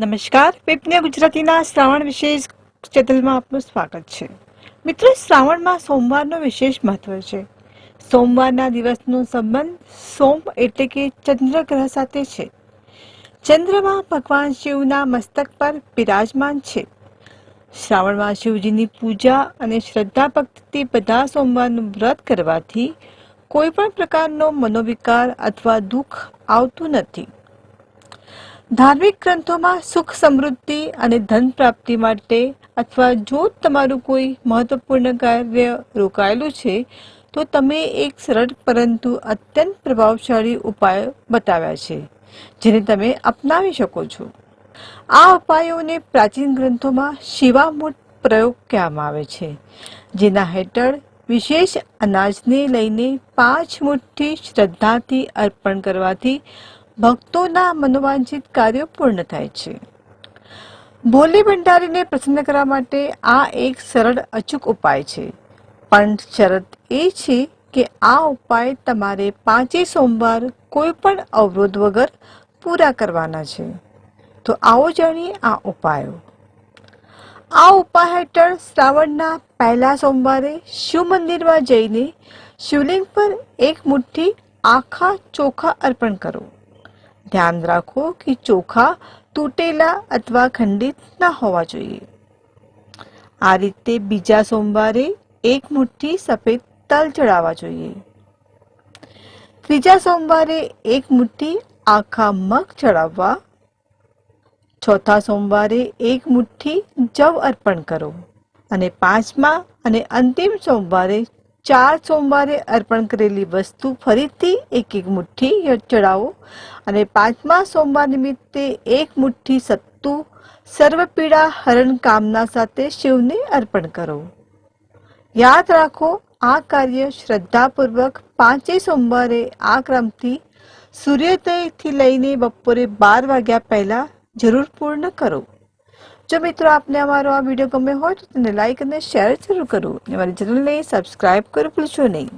નમસ્કાર. વિપન્ય ગુજરાતીના શ્રાવણ વિશેષ ચેનલમાં આપનું સ્વાગત છે. મિત્રો, શ્રાવણમાં સોમવારનો વિશેષ મહત્વ છે. સોમવારના દિવસનો સંબંધ સોમ એટલે કે ચંદ્ર ગ્રહ સાથે છે. ચંદ્રમાં ભગવાન શિવના મસ્તક પર બિરાજમાન છે. શ્રાવણમાં શિવજીની પૂજા અને શ્રદ્ધા ભક્તિથી બધા સોમવારનું વ્રત કરવાથી કોઈ પણ પ્રકારનો મનોવિકાર અથવા દુઃખ આવતું નથી. ધાર્મિક ગ્રંથોમાં સુખ સમૃદ્ધિ અને ધન પ્રાપ્તિ માટે અથવા જો તમારું કોઈ મહત્વપૂર્ણ કાર્ય રોકાયેલું છે, તો તમે એક સરળ પરંતુ અત્યંત પ્રભાવશાળી ઉપાય બતાવ્યા છે, જેને તમે અપનાવી શકો છો. આ ઉપાયોને પ્રાચીન ગ્રંથોમાં શિવામૂટ પ્રયોગ કહેવામાં આવે છે, જેના હેઠળ વિશેષ અનાજને લઈને પાંચ મુઠ્ઠી શ્રદ્ધાથી અર્પણ કરવાથી ભક્તોના મનોવાંછિત કાર્યો પૂર્ણ થાય છે. ભોલી ભંડારીને પ્રસન્ન કરવા માટે આ એક સરળ અચૂક ઉપાય છે. પણ શરત એ છે કે આ ઉપાય તમારે પાંચેય સોમવાર કોઈ પણ અવરોધ વગર પૂરા કરવાના છે. તો આવો જાણીએ આ ઉપાયો. આ ઉપાય હેઠળ શ્રાવણના પહેલા સોમવારે શિવ મંદિરમાં જઈને શિવલિંગ પર એક મુઠ્ઠી આખા ચોખા અર્પણ કરો. ધ્યાન રાખો કે ચોખા તૂટેલા અથવા ખંડિત ના હોવા જોઈએ. આ રીતે બીજા સોમવારે એક મુઠ્ઠી સફેદ તલ ચડાવવા જોઈએ. ત્રીજા સોમવારે એક મુઠ્ઠી આખા મગ ચડાવવા. ચોથા સોમવારે એક મુઠ્ઠી જવ અર્પણ કરો. અને પાંચમા અને અંતિમ સોમવારે ચાર સોમવારે અર્પણ કરેલી વસ્તુ ફરીથી એક એક મુઠ્ઠી ચડાવો અને પાંચમા સોમવાર નિમિત્તે એક મુઠ્ઠી સત્તુ સર્વપીડા હરણ કામના સાથે શિવને અર્પણ કરો. યાદ રાખો, આ કાર્ય શ્રદ્ધાપૂર્વક પાંચેય સોમવારે આ ક્રમથી સૂર્યોદયથી લઈને બપોરે બાર વાગ્યા પહેલા જરૂર પૂર્ણ કરો. જો મિત્રો આપને અમારો આ વીડિયો ગમે હોય તો તેને લાઈક અને શેર જરૂર કરો. અને અમારી ચેનલને સબસ્ક્રાઇબ કરવું ભૂલશો નહીં.